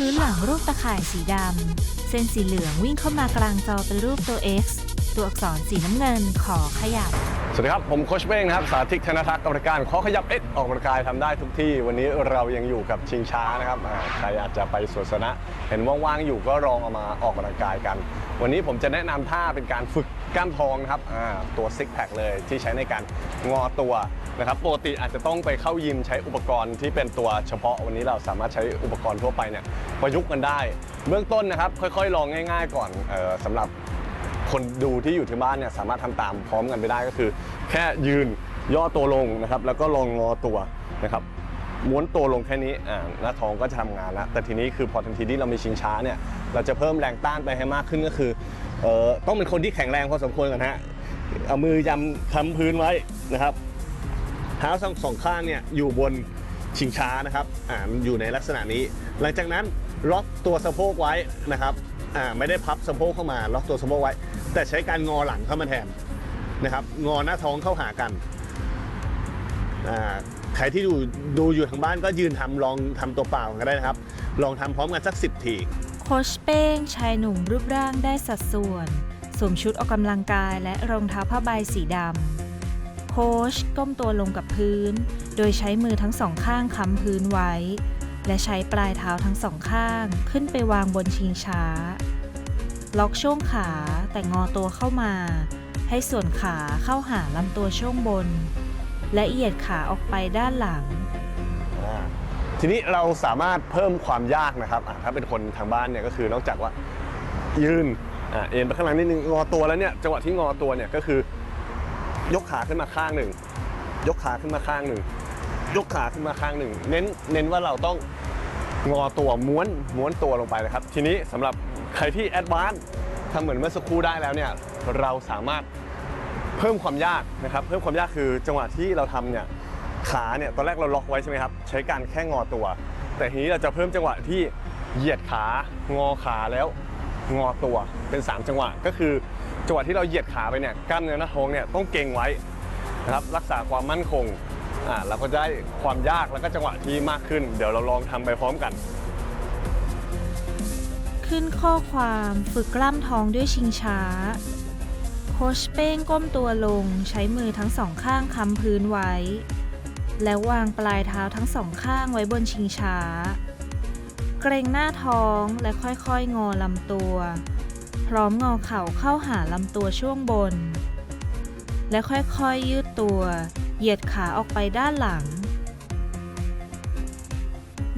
พื้นหลังรูปตะข่ายสีดำ เส้นสีเหลืองวิ่งเข้ามากลางจอเป็นรูปตัว X ตัวอักษรสีน้ำเงินขอขยับ สวัสดีครับ ผมโคชเป้งนะครับ สาธิตธนทักษ์กรรมการขอขยับเอ็กออกกำลังกายทำได้ทุกที่ วันนี้เรายังอยู่กับชิงช้านะครับอ่าใครอาจจะไปสวนสนะ เห็นว่างๆอยู่ก็ลองเอามาออกกำลังกายกัน วันนี้ผมจะแนะนำท่าเป็นการฝึกกล้ามท้องนะครับอ่าตัวซิกแพคเลยที่ใช้ในการงอตัว นะครับปกติอาจจะต้องไปเข้ายิมใช้อุปกรณ์ที่เป็นตัวเฉพาะวันนี้เราสามารถใช้อุปกรณ์ทั่วไปเนี่ยประยุกต์กันได้ เบื้องต้นนะครับค่อยๆ ลองง่าย ๆ ก่อนออสำหรับคนดูที่อยู่ที่บ้านเนี่ยสามารถทำตามพร้อมกันไปได้ก็คือ แค่ยืนย่อตัวลงนะครับ แล้วก็ลองงอตัวนะครับม้วนตัวลงแค่นี้อ่าหน้าท้องก็จะทำงานแล้วแต่ทีนี้คือพอทันทีที่เรามีชิงช้าเนี่ยเราจะเพิ่มแรงต้านไปให้มากขึ้นก็คือเออต้องเป็นคนที่แข็งแรงพอสมควรก่อนฮะเอามือยำค้ำพื้นไว้นะครับ เท้าทั้งสองข้างเนี่ยอยู่บนชิงช้านะครับอ่าอยู่ในลักษณะนี้ หลังจากนั้นล็อกตัวสะโพกไว้นะครับอ่าไม่ได้พับสะโพกเข้ามาล็อกตัวสะโพกไว้ แต่ใช้การงอหลังเข้ามาแทนนะครับงอหน้าท้องเข้าหากันอ่าใครที่ดูดูอยู่ทางบ้านก็ยืนทำลองทำตัวเปล่าก็ได้นะครับ ลองทำพร้อมกันสัก 10 ทีโคชเป้งชายหนุ่มรูปร่างได้สัดส่วนสวมชุดออกกำลังกายและรองเท้าผ้าใบสีดำ โค้ชก้มตัวลงกับพื้น โดยใช้มือทั้งสองข้างค้ำพื้นไว้ และใช้ปลายเท้าทั้งสองข้างขึ้นไปวางบนชิงช้า ล็อกช่วงขาแต่งอตัวเข้ามา ให้ส่วนขาเข้าหาลำตัวช่วงบน และเหยียดขาออกไปด้านหลัง ทีนี้เราสามารถเพิ่มความยากนะครับอ่าถ้าเป็นคนทางบ้านเนี่ยก็คือนอกจากว่ายืนอ่าเอ็นไปข้างหลังนิดนึงงอตัวแล้วเนี่ยจังหวะที่งอตัวเนี่ยก็คือ ยกขาขึ้นมาข้างหนึ่ง ยกขาขึ้นมาข้างหนึ่ง ยกขาขึ้นมาข้างหนึ่ง เน้น เน้นว่าเราต้องงอตัวม้วนม้วนตัวลงไปนะครับ ทีนี้สำหรับใครที่แอดวานซ์ทำเหมือนเมื่อสักครู่ได้แล้วเนี่ย เราสามารถเพิ่มความยากนะครับ เพิ่มความยากคือจังหวะที่เราทำเนี่ยขาเนี่ยตอนแรกเราล็อกไว้ใช่ไหมครับ ใช้การแค่งอตัว แต่ทีนี้เราจะเพิ่มจังหวะที่เหยียดขางอขาแล้วงอตัวเป็น 3 จังหวะก็คือ จังหวะที่เราเหยียดขาไปเนี่ยกล้ามเนื้อหน้าท้องเนี่ยต้องเก่งไว้นะครับรักษาความมั่นคงอ่าเราก็จะได้ความยากแล้วก็จังหวะที่มากขึ้น เดี๋ยวเราลองทำไปพร้อมกัน ขึ้นข้อความฝึกกล้ามท้องด้วยชิงช้า โคชเป้งก้มตัวลงใช้มือทั้งสองข้างค้ำพื้นไว้ แล้ววางปลายเท้าทั้งสองข้างไว้บนชิงช้า เกรงหน้าท้องและค่อยๆ งอลำตัว ร้อมงอเข่าเข้าหาลำตัวช่วงบน และค่อยๆยืดตัว เหยียดขาออกไปด้านหลัง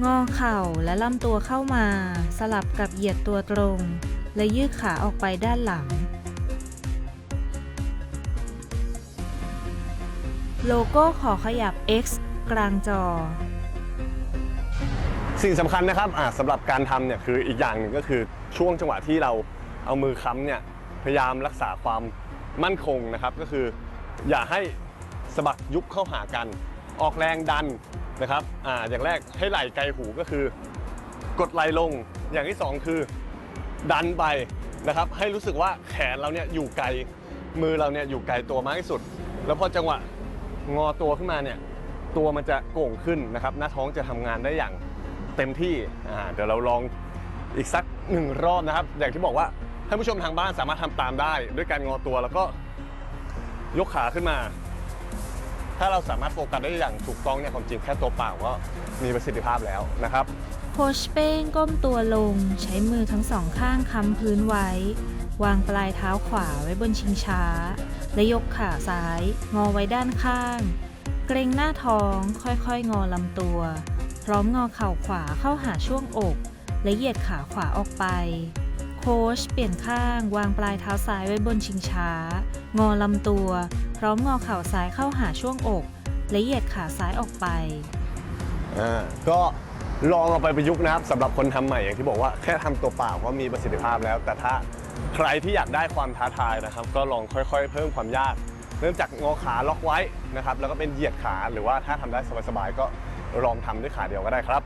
งอเข่าและลำตัวเข้ามา สลับกับเหยียดตัวตรง และยืดขาออกไปด้านหลัง โลโก้ขอขยับ X กลางจอสิ่งสำคัญนะครับสำหรับการทำเนี่ยคืออีกอย่างหนึ่งก็คือช่วงจังหวะที่เรา เอามือค้ำเนี่ยพยายามรักษาความมั่นคงนะครับ ก็คืออย่าให้สะบักยุบเข้าหากัน ออกแรงดันนะครับอ่าอย่างแรกให้ไหล่ไกลหูก็คือ กดไหล่ลงอย่างที่สองคือดันไปนะครับ ให้รู้สึกว่าแขนเราเนี่ยอยู่ไกลมือเราเนี่ยอยู่ไกลตัวมากที่สุด แล้วพอจังหวะงอตัวขึ้นมาเนี่ยตัวมันจะโก่งขึ้นนะครับ หน้าท้องจะทำงานได้อย่างเต็มที่อ่าเดี๋ยวเราลองอีกสักหนึ่งรอบนะครับ อย่างที่บอกว่า ท่านผู้ชมทางบ้านสามารถทำตามได้ ด้วยการงอตัวแล้วก็ยกขาขึ้นมา ถ้าเราสามารถโฟกัสได้อย่างถูกต้องเนี่ยความจริงแค่ตัวเปล่าก็มีประสิทธิภาพแล้วนะครับโคชเป้งก้มตัวลง ใช้มือทั้งสองข้างค้ำพื้นไว้ วางปลายเท้าขวาไว้บนชิงช้า และยกขาซ้าย งอไว้ด้านข้าง เกรงหน้าท้องค่อยๆ งอลำตัว พร้อมงอเข่าขวาเข้าหาช่วงอก และเหยียดขาขวาออกไป ค้ชเปลี่ยนข้าง วางปลายเท้าซ้ายไว้บนชิงช้า งอลำตัว พร้อมงอเข่าซ้ายเข้าหาช่วงอก และเหยียดขาซ้ายออกไป อ่าก็ลองเอาไปประยุกต์นะครับสำหรับคนทำใหม่อย่างที่บอกว่าแค่ทำตัวเปล่าก็มีประสิทธิภาพแล้ว แต่ถ้าใครที่อยากได้ความท้าทายนะครับ ก็ลองค่อยๆ เพิ่มความยาก เริ่มจากงอขาล็อกไว้นะครับแล้วก็เป็นเหยียดขาหรือว่าถ้าทำได้สบายๆก็ลองทำด้วยขาเดียวก็ได้ครับ